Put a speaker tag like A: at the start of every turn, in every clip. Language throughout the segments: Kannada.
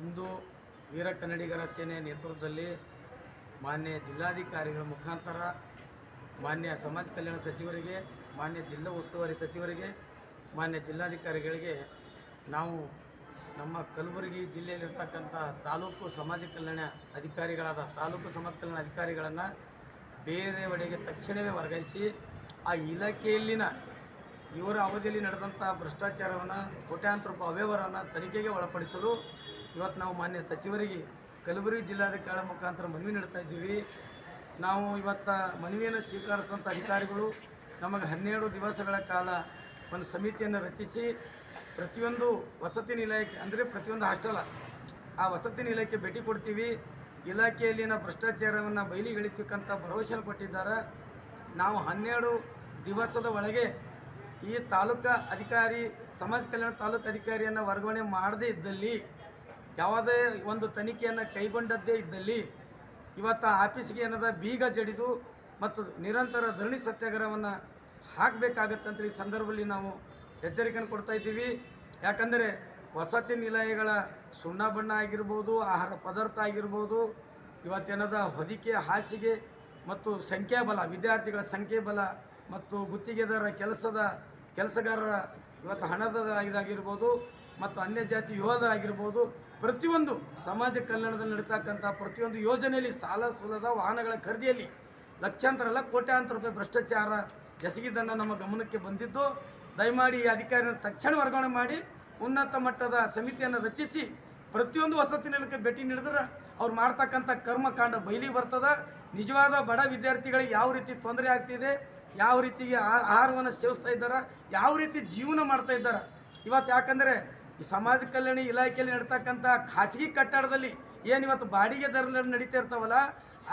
A: ಇಂದು ವೀರ ಕನ್ನಡಿಗರ ಸೇನೆ ನೇತೃತ್ವದಲ್ಲಿ ಮಾನ್ಯ ಜಿಲ್ಲಾಧಿಕಾರಿಗಳ ಮುಖಾಂತರ ಮಾನ್ಯ ಸಮಾಜ ಕಲ್ಯಾಣ ಸಚಿವರಿಗೆ, ಮಾನ್ಯ ಜಿಲ್ಲಾ ಉಸ್ತುವಾರಿ ಸಚಿವರಿಗೆ, ಮಾನ್ಯ ಜಿಲ್ಲಾಧಿಕಾರಿಗಳಿಗೆ ನಾವು ನಮ್ಮ ಕಲಬುರಗಿ ಜಿಲ್ಲೆಯಲ್ಲಿರ್ತಕ್ಕಂಥ ತಾಲೂಕು ಸಮಾಜ ಕಲ್ಯಾಣ ಅಧಿಕಾರಿಗಳಾದ ತಾಲೂಕು ಸಮಾಜ ಕಲ್ಯಾಣ ಅಧಿಕಾರಿಗಳನ್ನು ಬೇರೆ ಒಡೆಗೆ ತಕ್ಷಣವೇ ವರ್ಗಾಯಿಸಿ ಆ ಇಲಾಖೆಯಲ್ಲಿನ ಇವರ ಅವಧಿಯಲ್ಲಿ ನಡೆದಂಥ ಭ್ರಷ್ಟಾಚಾರವನ್ನು, ಕೋಟ್ಯಾಂತರ ರೂಪಾಯಿ ಅವ್ಯವಹಾರವನ್ನು ತನಿಖೆಗೆ ಒಳಪಡಿಸಲು ಇವತ್ತು ನಾವು ಮಾನ್ಯ ಸಚಿವರಿಗೆ ಕಲಬುರಗಿ ಜಿಲ್ಲಾಧಿಕಾರಿ ಮುಖಾಂತರ ಮನವಿ ನೀಡ್ತಾ ಇದ್ದೀವಿ. ನಾವು ಇವತ್ತು ಮನವಿಯನ್ನು ಸ್ವೀಕರಿಸಿದಂಥ ಅಧಿಕಾರಿಗಳು ನಮಗೆ ಹನ್ನೆರಡು ದಿವಸಗಳ ಕಾಲ ಒಂದು ಸಮಿತಿಯನ್ನು ರಚಿಸಿ ಪ್ರತಿಯೊಂದು ವಸತಿ ನಿಲಯಕ್ಕೆ, ಅಂದರೆ ಪ್ರತಿಯೊಂದು ಹಾಸ್ಟೆಲ, ಆ ವಸತಿ ನಿಲಯಕ್ಕೆ ಭೇಟಿ ಕೊಡ್ತೀವಿ. ಇಲಾಖೆಯಲ್ಲಿನ ಭ್ರಷ್ಟಾಚಾರವನ್ನು ಬಯಲಿಗೆಳಿತಕ್ಕಂಥ ಭರವಸೆ ಕೊಟ್ಟಿದ್ದಾರೆ. ನಾವು ಹನ್ನೆರಡು ದಿವಸದ ಒಳಗೆ ಈ ತಾಲೂಕಾ ಅಧಿಕಾರಿ, ಸಮಾಜ ಕಲ್ಯಾಣ ತಾಲೂಕು ಅಧಿಕಾರಿಯನ್ನು ವರ್ಗಾವಣೆ ಮಾಡದೇ ಇದ್ದಲ್ಲಿ ಯಾವುದೇ ಒಂದು ತನಿಖೆಯನ್ನು ಕೈಗೊಂಡದ್ದೇ ಇದ್ದಲ್ಲಿ ಇವತ್ತು ಆಫೀಸ್ಗೆ ಏನದ ಬೀಗ ಜಡಿದು ಮತ್ತು ನಿರಂತರ ಧರಣಿ ಸತ್ಯಾಗ್ರಹವನ್ನು ಹಾಕಬೇಕಾಗತ್ತಂತ ಈ ಸಂದರ್ಭದಲ್ಲಿ ನಾವು ಎಚ್ಚರಿಕೆಯನ್ನು ಕೊಡ್ತಾ ಇದ್ದೀವಿ. ಯಾಕಂದರೆ ವಸತಿ ನಿಲಯಗಳ ಸುಣ್ಣ ಬಣ್ಣ ಆಗಿರ್ಬೋದು, ಆಹಾರ ಪದಾರ್ಥ ಆಗಿರ್ಬೋದು, ಇವತ್ತೇನದ ಹೊದಿಕೆ, ಹಾಸಿಗೆ ಮತ್ತು ಸಂಖ್ಯಾಬಲ, ವಿದ್ಯಾರ್ಥಿಗಳ ಸಂಖ್ಯಾಬಲ ಮತ್ತು ಗುತ್ತಿಗೆದಾರ ಕೆಲಸದ, ಕೆಲಸಗಾರರ ಇವತ್ತು ಹಣದ ಇದಾಗಿರ್ಬೋದು ಮತ್ತು ಅನ್ಯ ಜಾತಿ ಯೋಧರಾಗಿರ್ಬೋದು, ಪ್ರತಿಯೊಂದು ಸಮಾಜ ಕಲ್ಯಾಣದಲ್ಲಿ ನಡೀತಕ್ಕಂಥ ಪ್ರತಿಯೊಂದು ಯೋಜನೆಯಲ್ಲಿ ಸಾಲ ಸೂಲದ ವಾಹನಗಳ ಖರೀದಿಯಲ್ಲಿ ಲಕ್ಷಾಂತರ ಅಲ್ಲ, ಕೋಟ್ಯಾಂತರ ರೂಪಾಯಿ ಭ್ರಷ್ಟಾಚಾರ ಎಸಗಿದ್ದನ್ನು ನಮ್ಮ ಗಮನಕ್ಕೆ ಬಂದಿದ್ದು, ದಯಮಾಡಿ ಈ ಅಧಿಕಾರಿನ ತಕ್ಷಣ ವರ್ಗಾವಣೆ ಮಾಡಿ, ಉನ್ನತ ಮಟ್ಟದ ಸಮಿತಿಯನ್ನು ರಚಿಸಿ, ಪ್ರತಿಯೊಂದು ವಸತಿ ನಿಲಯಕ್ಕೆ ಭೇಟಿ ನೀಡಿದ್ರೆ ಅವ್ರು ಮಾಡ್ತಕ್ಕಂಥ ಕರ್ಮಕಾಂಡ ಬಯಲಿ ಬರ್ತದ. ನಿಜವಾದ ಬಡ ವಿದ್ಯಾರ್ಥಿಗಳಿಗೆ ಯಾವ ರೀತಿ ತೊಂದರೆ ಆಗ್ತಿದೆ, ಯಾವ ರೀತಿಗೆ ಆಹಾರವನ್ನು ಸೇವಿಸ್ತಾ ಇದ್ದಾರೆ, ಯಾವ ರೀತಿ ಜೀವನ ಮಾಡ್ತಾ ಇದ್ದಾರೆ. ಇವತ್ತು ಯಾಕಂದರೆ ಈ ಸಮಾಜ ಕಲ್ಯಾಣ ಇಲಾಖೆಯಲ್ಲಿ ನಡ್ತಕ್ಕಂಥ ಖಾಸಗಿ ಕಟ್ಟಡದಲ್ಲಿ ಏನು ಇವತ್ತು ಬಾಡಿಗೆ ದರದಲ್ಲಿ ನಡೀತಾ ಇರ್ತಾವಲ್ಲ,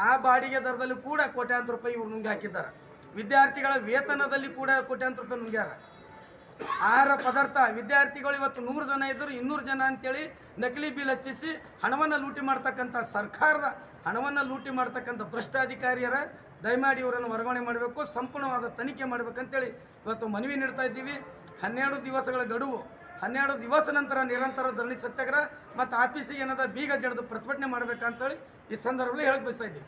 A: ಆ ಬಾಡಿಗೆ ದರದಲ್ಲಿ ಕೂಡ ಕೋಟ್ಯಾಂತರ ರೂಪಾಯಿ ಇವ್ರು ನುಂಗಿ ಹಾಕಿದ್ದಾರೆ. ವಿದ್ಯಾರ್ಥಿಗಳ ವೇತನದಲ್ಲಿ ಕೂಡ ಕೋಟ್ಯಾಂತರ ರೂಪಾಯಿ ನುಂಗ್ಯಾರ. ಆಹಾರ ಪದಾರ್ಥ, ವಿದ್ಯಾರ್ಥಿಗಳು ಇವತ್ತು ನೂರು ಜನ ಇದ್ದರು ಇನ್ನೂರು ಜನ ಅಂತೇಳಿ ನಕಲಿ ಬಿಲ್ ಹಚ್ಚಿಸಿ ಹಣವನ್ನು ಲೂಟಿ ಮಾಡ್ತಕ್ಕಂಥ ಸರ್ಕಾರದ ಹಣವನ್ನು ಲೂಟಿ ಮಾಡ್ತಕ್ಕಂಥ ಭ್ರಷ್ಟಾಧಿಕಾರಿಯರ ದಯಮಾಡಿ ಇವರನ್ನು ವರ್ಗಾವಣೆ ಮಾಡಬೇಕು, ಸಂಪೂರ್ಣವಾದ ತನಿಖೆ ಮಾಡಬೇಕಂತೇಳಿ ಇವತ್ತು ಮನವಿ ನೀಡ್ತಾ ಇದ್ದೀವಿ. ಹನ್ನೆರಡು ದಿವಸಗಳ ಗಡುವು ಹನ್ನೆರಡು ದಿವಸ ನಂತರ ನಿರಂತರ ಧರಣಿ ಸತ್ಯಾಗ್ರಹ ಮತ್ತು ಆಫೀಸಿಗೆ ಏನದ ಬೀಗ ಜಡಿದು ಪ್ರತಿಭಟನೆ ಮಾಡಬೇಕಂತೇಳಿ ಈ ಸಂದರ್ಭದಲ್ಲಿ ಹೇಳಕ್ಕೆ ಬಯಸ್ತಾ ಇದ್ದೀವಿ.